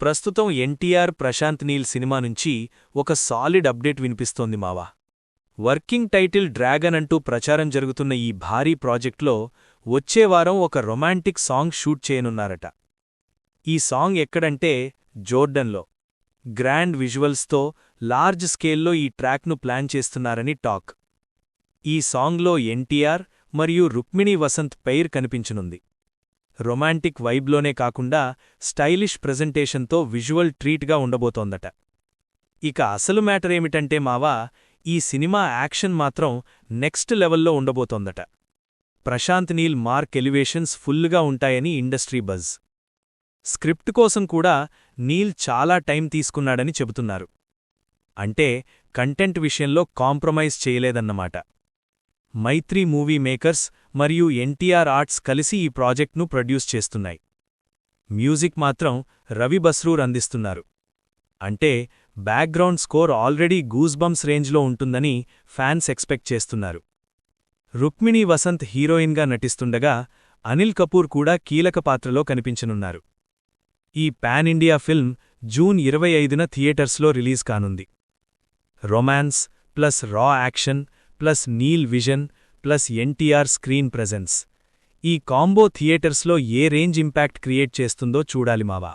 ప్రస్తుతం ఎన్టీఆర్ ప్రశాంత్ నీల్ సినిమా నుంచి ఒక సాలిడ్ అప్డేట్ వినిపిస్తోంది మావా. వర్కింగ్ టైటిల్ డ్రాగన్ అంటూ ప్రచారం జరుగుతున్న ఈ భారీ ప్రాజెక్ట్లో వచ్చేవారం ఒక రొమాంటిక్ సాంగ్ షూట్ చేయనున్నారట. ఈ సాంగ్ ఎక్కడంటే జోర్డన్లో. గ్రాండ్ విజువల్స్తో లార్జ్ స్కేల్లో ఈ ట్రాక్ను ప్లాన్ చేస్తున్నారని టాక్. ఈ సాంగ్లో ఎన్టీఆర్ మరియు రుక్మిణీ వసంత్ పెయిర్ కనిపించనుంది. రొమాంటిక్ వైబ్లోనే కాకుండా స్టైలిష్ ప్రెజెంటేషన్తో విజువల్ ట్రీట్గా ఉండబోతోందట. ఇక అసలు మ్యాటర్ ఏమిటంటే మావా ఈ సినిమా యాక్షన్ మాత్రం నెక్స్ట్ లెవెల్లో ఉండబోతోందట. ప్రశాంత్ నీల్ మార్క్ ఎలివేషన్స్ ఫుల్లుగా ఉంటాయని ఇండస్ట్రీ బజ్. స్క్రిప్ట్ కోసం కూడా నీల్ చాలా టైం తీసుకున్నాడని చెబుతున్నారు. అంటే కంటెంట్ విషయంలో కాంప్రమైజ్ చేయలేదన్నమాట. మైత్రి మూవీ మేకర్స్ మరియు ఎన్టీఆర్ ఆర్ట్స్ కలిసి ఈ ప్రాజెక్ట్ను ప్రొడ్యూస్ చేస్తున్నాయి. మ్యూజిక్ మాత్రం రవి బస్రూర్ అందిస్తున్నారు. అంటే బ్యాక్గ్రౌండ్ స్కోర్ ఆల్రెడీ గూస్బంప్స్ రేంజ్లో ఉంటుందని ఫ్యాన్స్ ఎక్స్పెక్ట్ చేస్తున్నారు. రుక్మిణీ వసంత్ హీరోయిన్గా నటిస్తుండగా అనిల్ కపూర్ కూడా కీలక పాత్రలో కనిపించనున్నారు. ఈ పాన్ ఇండియా ఫిల్మ్ జూన్ ఇరవై ఐదున థియేటర్స్లో రిలీజ్ కానుంది. Romance plus raw action plus Neel vision plus NTR screen presence. ఈ కాంబో థియేటర్స్లో ఏ రేంజ్ ఇంపాక్ట్ క్రియేట్ చేస్తుందో చూడాలి మావా.